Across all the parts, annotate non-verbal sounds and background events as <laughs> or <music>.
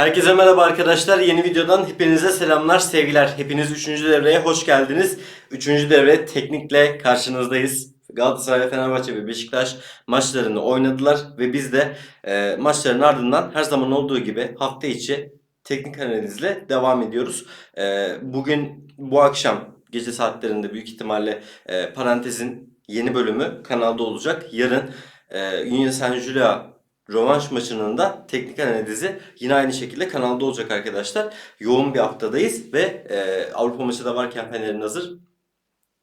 Herkese merhaba arkadaşlar. Yeni videodan hepinize selamlar, sevgiler. Hepiniz 3. devreye hoş geldiniz. 3. devre teknikle karşınızdayız. Galatasaray, Fenerbahçe ve Beşiktaş maçlarını oynadılar ve biz de e, maçların ardından her zaman olduğu gibi hafta içi teknik analizle devam ediyoruz. E, bugün bu akşam gece saatlerinde büyük ihtimalle e, parantezin yeni bölümü kanalda olacak. Yarın e, Union Saint Gilloa rövanş maçının da teknik analizi yine aynı şekilde kanalda olacak arkadaşlar. Yoğun bir haftadayız ve e, Avrupa maçı da varken Fener'in hazır.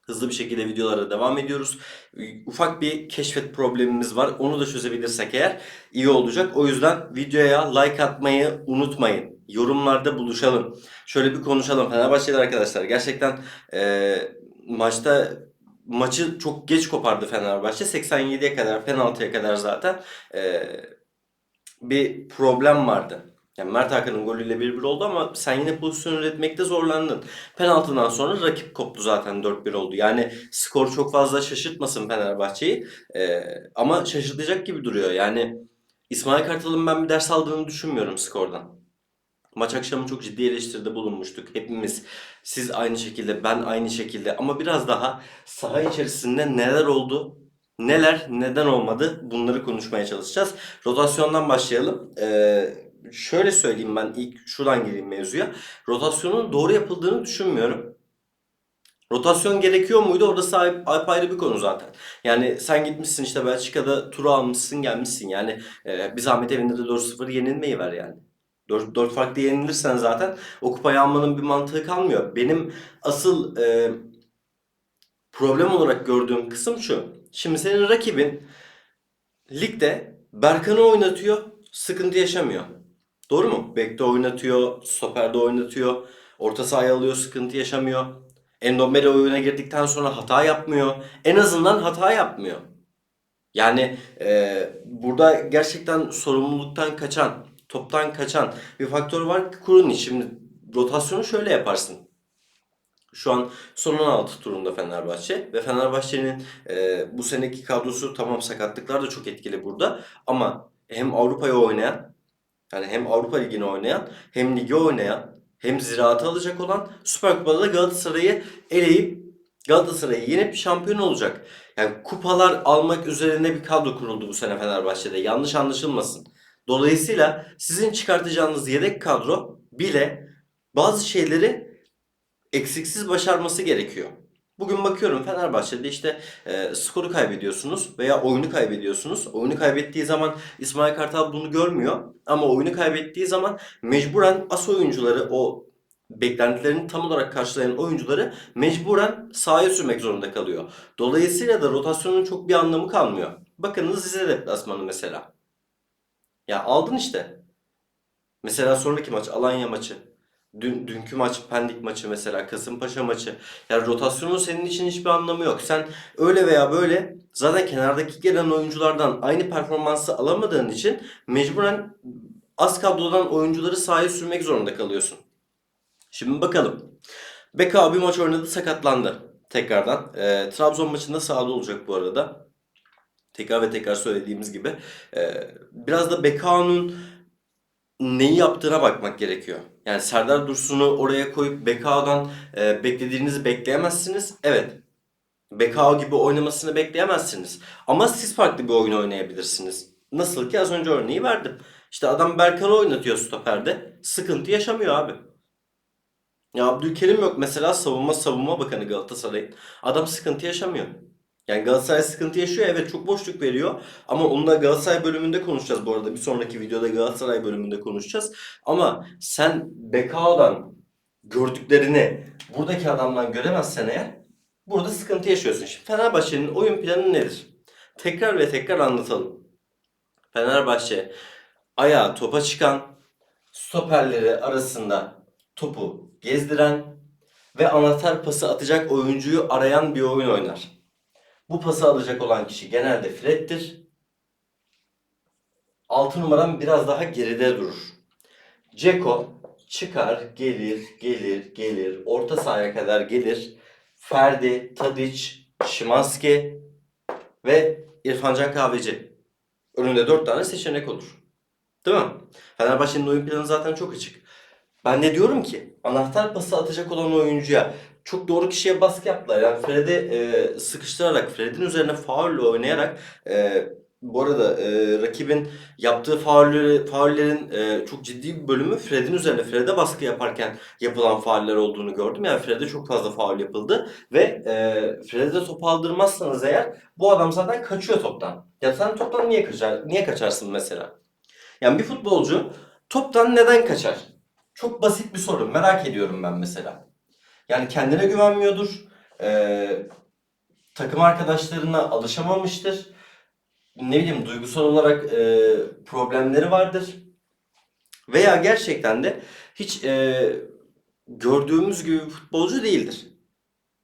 Hızlı bir şekilde videolara devam ediyoruz. Ufak bir keşfet problemimiz var. Onu da çözebilirsek eğer iyi olacak. O yüzden videoya like atmayı unutmayın. Yorumlarda buluşalım. Şöyle bir konuşalım. Fenerbahçeli arkadaşlar gerçekten e, maçta maçı çok geç kopardı Fenerbahçe. 87'ye kadar, penaltıya kadar zaten e, bir problem vardı. Yani Mert Hakan'ın golüyle 1-1 oldu ama sen yine pozisyon üretmekte zorlandın. Penaltıdan sonra rakip koptu zaten 4-1 oldu. Yani skor çok fazla şaşırtmasın Fenerbahçe'yi. Ee, ama şaşırtacak gibi duruyor. Yani İsmail Kartal'ın ben bir ders aldığını düşünmüyorum skordan. Maç akşamı çok ciddi eleştiride bulunmuştuk. Hepimiz siz aynı şekilde ben aynı şekilde ama biraz daha saha içerisinde neler oldu neler neden olmadı bunları konuşmaya çalışacağız. Rotasyondan başlayalım. Ee, şöyle söyleyeyim ben ilk şuradan gireyim mevzuya. Rotasyonun doğru yapıldığını düşünmüyorum. Rotasyon gerekiyor muydu? Orası ay- apayrı bir konu zaten. Yani sen gitmişsin işte Belçika'da turu almışsın gelmişsin. Yani e, bir zahmet evinde de 4-0 yenilmeyi ver yani. 4, 4 farklı yenilirsen zaten o kupayı almanın bir mantığı kalmıyor. Benim asıl e, problem olarak gördüğüm kısım şu. Şimdi senin rakibin ligde Berkan'ı oynatıyor, sıkıntı yaşamıyor. Doğru mu? Bek'te oynatıyor, stoperde oynatıyor, orta sahaya alıyor, sıkıntı yaşamıyor. Endombele oyuna girdikten sonra hata yapmıyor. En azından hata yapmıyor. Yani e, burada gerçekten sorumluluktan kaçan, toptan kaçan bir faktör var ki Kurunic. Şimdi rotasyonu şöyle yaparsın. Şu an son 16 turunda Fenerbahçe ve Fenerbahçe'nin e, bu seneki kadrosu tamam sakatlıklar da çok etkili burada ama hem Avrupa'ya oynayan yani hem Avrupa Ligi'ni oynayan hem ligi oynayan hem ziraatı alacak olan Süper Kupa'da da Galatasaray'ı eleyip Galatasaray'ı yenip şampiyon olacak. Yani kupalar almak üzerine bir kadro kuruldu bu sene Fenerbahçe'de. Yanlış anlaşılmasın. Dolayısıyla sizin çıkartacağınız yedek kadro bile bazı şeyleri eksiksiz başarması gerekiyor. Bugün bakıyorum Fenerbahçe'de işte e, skoru kaybediyorsunuz veya oyunu kaybediyorsunuz. Oyunu kaybettiği zaman İsmail Kartal bunu görmüyor. Ama oyunu kaybettiği zaman mecburen as oyuncuları o beklentilerini tam olarak karşılayan oyuncuları mecburen sahaya sürmek zorunda kalıyor. Dolayısıyla da rotasyonun çok bir anlamı kalmıyor. Bakınız Rize deplasmanı mesela. Ya aldın işte. Mesela sonraki maç Alanya maçı. Dün, dünkü maç Pendik maçı mesela Kasımpaşa maçı. Yani rotasyonun senin için hiçbir anlamı yok. Sen öyle veya böyle zaten kenardaki gelen oyunculardan aynı performansı alamadığın için mecburen az kadrodan oyuncuları sahaya sürmek zorunda kalıyorsun. Şimdi bakalım. Beka bir maç oynadı sakatlandı tekrardan. Ee, Trabzon maçında sahada olacak bu arada. Tekrar ve tekrar söylediğimiz gibi. Ee, biraz da Beka'nın neyi yaptığına bakmak gerekiyor. Yani Serdar Dursun'u oraya koyup Bekao'dan e, beklediğinizi bekleyemezsiniz. Evet. Bekao gibi oynamasını bekleyemezsiniz. Ama siz farklı bir oyun oynayabilirsiniz. Nasıl ki az önce örneği verdim. İşte adam Berkan'ı oynatıyor stoperde. Sıkıntı yaşamıyor abi. Ya Abdülkerim yok mesela savunma savunma bakanı Galatasaray'ın. Adam sıkıntı yaşamıyor. Yani Galatasaray sıkıntı yaşıyor evet çok boşluk veriyor. Ama onu da Galatasaray bölümünde konuşacağız bu arada. Bir sonraki videoda Galatasaray bölümünde konuşacağız. Ama sen Bekao'dan gördüklerini buradaki adamdan göremezsen eğer burada sıkıntı yaşıyorsun. Şimdi Fenerbahçe'nin oyun planı nedir? Tekrar ve tekrar anlatalım. Fenerbahçe ayağa topa çıkan, stoperleri arasında topu gezdiren ve anahtar pası atacak oyuncuyu arayan bir oyun oynar. Bu pası alacak olan kişi genelde Fred'dir. 6 numaram biraz daha geride durur. Ceko çıkar, gelir, gelir, gelir. Orta sahaya kadar gelir. Ferdi, Tadic, Şimanski ve İrfancan Kahveci. Önünde 4 tane seçenek olur. Değil mi? Fenerbahçe'nin oyun planı zaten çok açık. Ben de diyorum ki anahtar pası atacak olan oyuncuya çok doğru kişiye baskı yaptılar. Yani Fred'i e, sıkıştırarak, Fred'in üzerine faulle oynayarak e, bu arada e, rakibin yaptığı faulleri, faullerin e, çok ciddi bir bölümü Fred'in üzerine, Fred'e baskı yaparken yapılan fauller olduğunu gördüm. Yani Fred'e çok fazla faul yapıldı ve e, Fred'e top aldırmazsanız eğer bu adam zaten kaçıyor toptan. Ya sen toptan niye kaçar, niye kaçarsın mesela? Yani bir futbolcu toptan neden kaçar? Çok basit bir soru. Merak ediyorum ben mesela. Yani kendine güvenmiyordur. Ee, takım arkadaşlarına alışamamıştır. Ne bileyim duygusal olarak e, problemleri vardır. Veya gerçekten de hiç e, gördüğümüz gibi bir futbolcu değildir.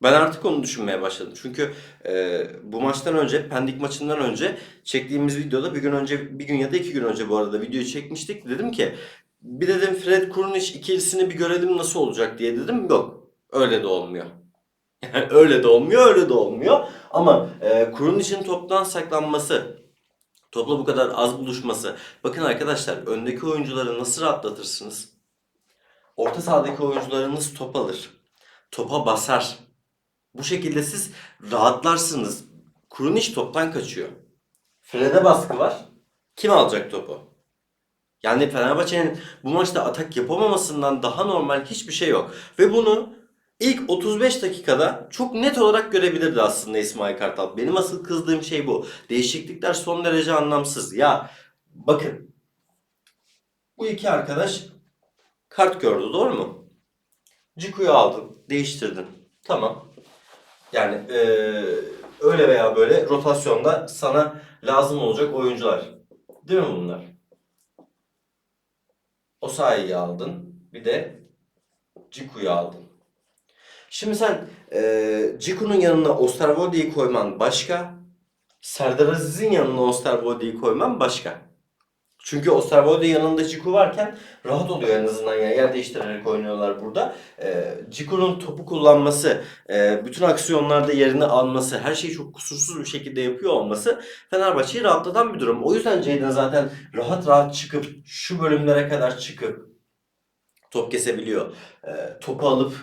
Ben artık onu düşünmeye başladım. Çünkü e, bu maçtan önce, Pendik maçından önce çektiğimiz videoda bir gün önce, bir gün ya da iki gün önce bu arada videoyu çekmiştik. Dedim ki bir dedim Fred Kurniş ikilisini bir görelim nasıl olacak diye dedim. Yok. Öyle de olmuyor. <laughs> Yani öyle de olmuyor, öyle de olmuyor. Ama e, Kurniş'in toptan saklanması, topla bu kadar az buluşması. Bakın arkadaşlar öndeki oyuncuları nasıl rahatlatırsınız? Orta sahadaki oyuncularınız top alır. Topa basar. Bu şekilde siz rahatlarsınız. Kurunic toptan kaçıyor. Fred'e baskı var. Kim alacak topu? Yani Fenerbahçe'nin bu maçta atak yapamamasından daha normal hiçbir şey yok. Ve bunu ilk 35 dakikada çok net olarak görebilirdi aslında İsmail Kartal. Benim asıl kızdığım şey bu. Değişiklikler son derece anlamsız. Ya bakın bu iki arkadaş kart gördü doğru mu? Ciku'yu aldın, değiştirdin. Tamam. Yani eee, öyle veya böyle rotasyonda sana lazım olacak oyuncular. Değil mi bunlar? Osayi'yi aldın. Bir de Ciku'yu aldın. Şimdi sen eee Ciku'nun yanına Osterwolde'yi koyman başka. Serdar Aziz'in yanına Osterwolde'yi koyman başka. Çünkü Osterwolde yanında Ciku varken rahat oluyor en azından yani yer değiştirerek oynuyorlar burada. Ee, Ciku'nun topu kullanması, e, bütün aksiyonlarda yerini alması, her şeyi çok kusursuz bir şekilde yapıyor olması Fenerbahçe'yi rahatlatan bir durum. O yüzden Jadon zaten rahat rahat çıkıp şu bölümlere kadar çıkıp top kesebiliyor. Ee, topu alıp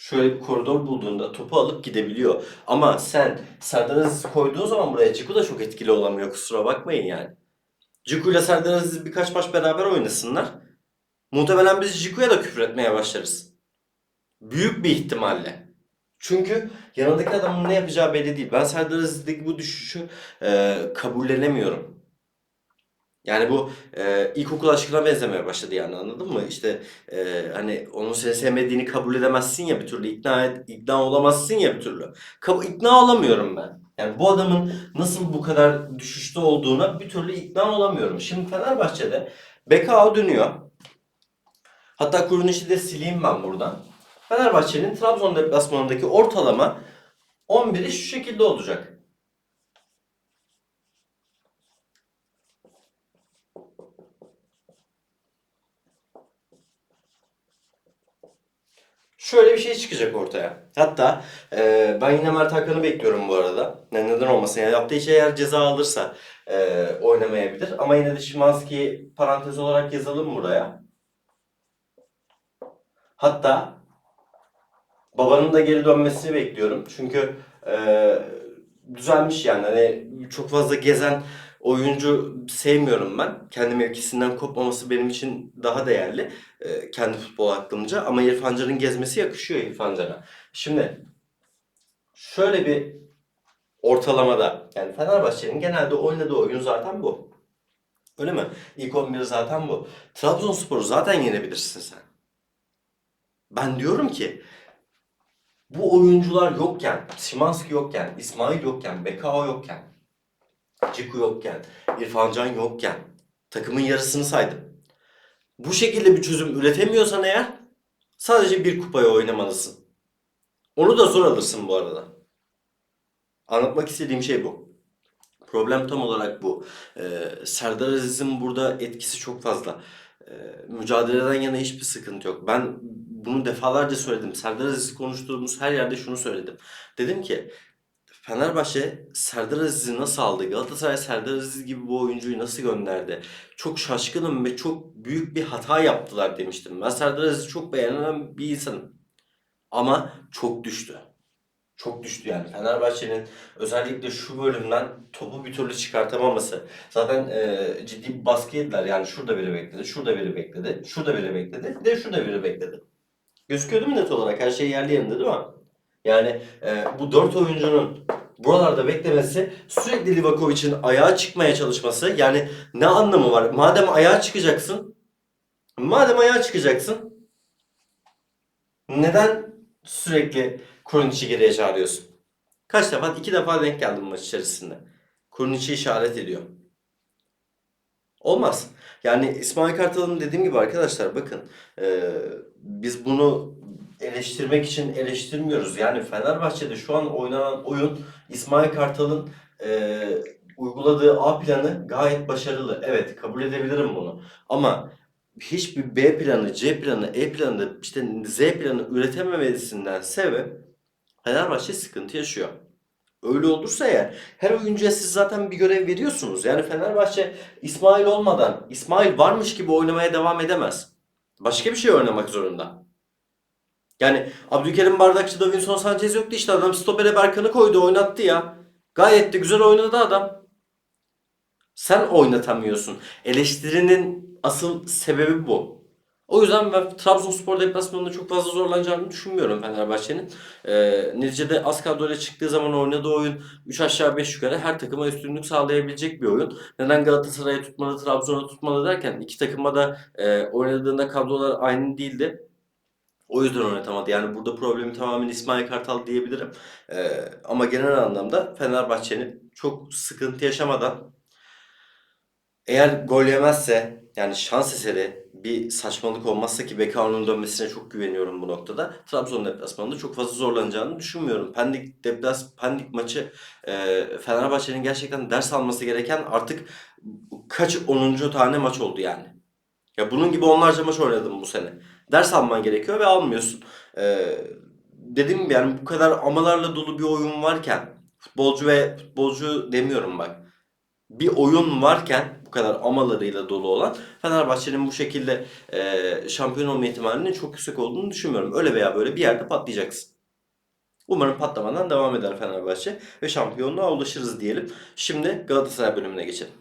şöyle bir koridor bulduğunda topu alıp gidebiliyor. Ama sen Serdar Aziz'i koyduğun zaman buraya Ciku da çok etkili olamıyor kusura bakmayın yani. Ciku ile Serdar Aziz birkaç maç beraber oynasınlar. Muhtemelen biz Ciku'ya da küfür etmeye başlarız. Büyük bir ihtimalle. Çünkü yanındaki adamın ne yapacağı belli değil. Ben Serdar Aziz'deki bu düşüşü e, kabullenemiyorum. Yani bu e, ilkokul aşkına benzemeye başladı yani anladın mı? İşte e, hani onun seni sevmediğini kabul edemezsin ya bir türlü ikna et, ikna olamazsın ya bir türlü. Kab- ikna olamıyorum ben. Yani bu adamın nasıl bu kadar düşüşte olduğuna bir türlü ikna olamıyorum. Şimdi Fenerbahçe'de BKO dönüyor. Hatta Kuruniş'i de sileyim ben buradan. Fenerbahçe'nin Trabzon deplasmanındaki ortalama 11'i şu şekilde olacak. Şöyle bir şey çıkacak ortaya. Hatta e, ben yine Mert Hakan'ı bekliyorum bu arada. Ne, neden olmasın? Yani yaptığı işe eğer ceza alırsa e, oynamayabilir. Ama yine de Şimanski'yi parantez olarak yazalım buraya. Hatta babanın da geri dönmesini bekliyorum. Çünkü e, düzelmiş yani. Hani çok fazla gezen oyuncu sevmiyorum ben. Kendi mevkisinden kopmaması benim için daha değerli. e, kendi futbol aklımca. Ama İrfan Can'ın gezmesi yakışıyor İrfan Can'a. Şimdi şöyle bir ortalamada yani Fenerbahçe'nin genelde oynadığı oyun zaten bu. Öyle mi? İlk 11 zaten bu. Trabzonspor'u zaten yenebilirsin sen. Ben diyorum ki bu oyuncular yokken, Szymanski yokken, İsmail yokken, Bekao yokken, Ciku yokken, İrfan Can yokken takımın yarısını saydım. Bu şekilde bir çözüm üretemiyorsan eğer sadece bir kupaya oynamalısın. Onu da zor alırsın bu arada. Anlatmak istediğim şey bu. Problem tam olarak bu. Ee, Serdar Aziz'in burada etkisi çok fazla. Ee, mücadeleden yana hiçbir sıkıntı yok. Ben bunu defalarca söyledim. Serdar Aziz'i konuştuğumuz her yerde şunu söyledim. Dedim ki Fenerbahçe Serdar Aziz'i nasıl aldı? Galatasaray Serdar Aziz gibi bu oyuncuyu nasıl gönderdi? Çok şaşkınım ve çok büyük bir hata yaptılar demiştim. Ben Serdar Aziz'i çok beğenen bir insanım. Ama çok düştü. Çok düştü yani. Fenerbahçe'nin özellikle şu bölümden topu bir türlü çıkartamaması. Zaten e, ciddi bir baskı yediler. Yani şurada biri bekledi, şurada biri bekledi, şurada biri bekledi, de şurada biri bekledi. Gözüküyor değil net olarak? Her şey yerli yerinde değil mi? Yani e, bu dört oyuncunun buralarda beklemesi sürekli Livakovic'in ayağa çıkmaya çalışması yani ne anlamı var? Madem ayağa çıkacaksın madem ayağa çıkacaksın neden sürekli Kurnic'i geriye çağırıyorsun? Kaç defa? iki defa denk geldim maç içerisinde. Kurnic'i işaret ediyor. Olmaz. Yani İsmail Kartal'ın dediğim gibi arkadaşlar bakın e, biz bunu eleştirmek için eleştirmiyoruz. Yani Fenerbahçe'de şu an oynanan oyun İsmail Kartal'ın e, uyguladığı A planı gayet başarılı. Evet kabul edebilirim bunu. Ama hiçbir B planı, C planı, E planı, işte Z planı üretememesinden sebep Fenerbahçe sıkıntı yaşıyor. Öyle olursa eğer her oyuncuya siz zaten bir görev veriyorsunuz. Yani Fenerbahçe İsmail olmadan İsmail varmış gibi oynamaya devam edemez. Başka bir şey oynamak zorunda. Yani Abdülkerim Bardakçı, Davinson Sanchez yoktu işte adam stopere Berkan'ı koydu oynattı ya. Gayet de güzel oynadı adam. Sen oynatamıyorsun. Eleştirinin asıl sebebi bu. O yüzden ben Trabzonspor deplasmanında çok fazla zorlanacağını düşünmüyorum Fenerbahçe'nin. Ee, neticede az kadroyla çıktığı zaman oynadığı oyun 3 aşağı 5 yukarı her takıma üstünlük sağlayabilecek bir oyun. Neden Galatasaray'a tutmalı, Trabzon'a tutmalı derken iki takıma da e, oynadığında kadrolar aynı değildi. O yüzden oynatamadı. Yani burada problemi tamamen İsmail Kartal diyebilirim. Ee, ama genel anlamda Fenerbahçe'nin çok sıkıntı yaşamadan eğer gol yemezse yani şans eseri bir saçmalık olmazsa ki Bekao'nun dönmesine çok güveniyorum bu noktada. Trabzon deplasmanında çok fazla zorlanacağını düşünmüyorum. Pendik deplas Pendik maçı e, Fenerbahçe'nin gerçekten ders alması gereken artık kaç 10. tane maç oldu yani. Ya bunun gibi onlarca maç oynadım bu sene. Ders alman gerekiyor ve almıyorsun. Ee, dediğim gibi yani bu kadar amalarla dolu bir oyun varken futbolcu ve futbolcu demiyorum bak. Bir oyun varken bu kadar amalarıyla dolu olan Fenerbahçe'nin bu şekilde e, şampiyon olma ihtimalinin çok yüksek olduğunu düşünmüyorum. Öyle veya böyle bir yerde patlayacaksın. Umarım patlamadan devam eder Fenerbahçe ve şampiyonluğa ulaşırız diyelim. Şimdi Galatasaray bölümüne geçelim.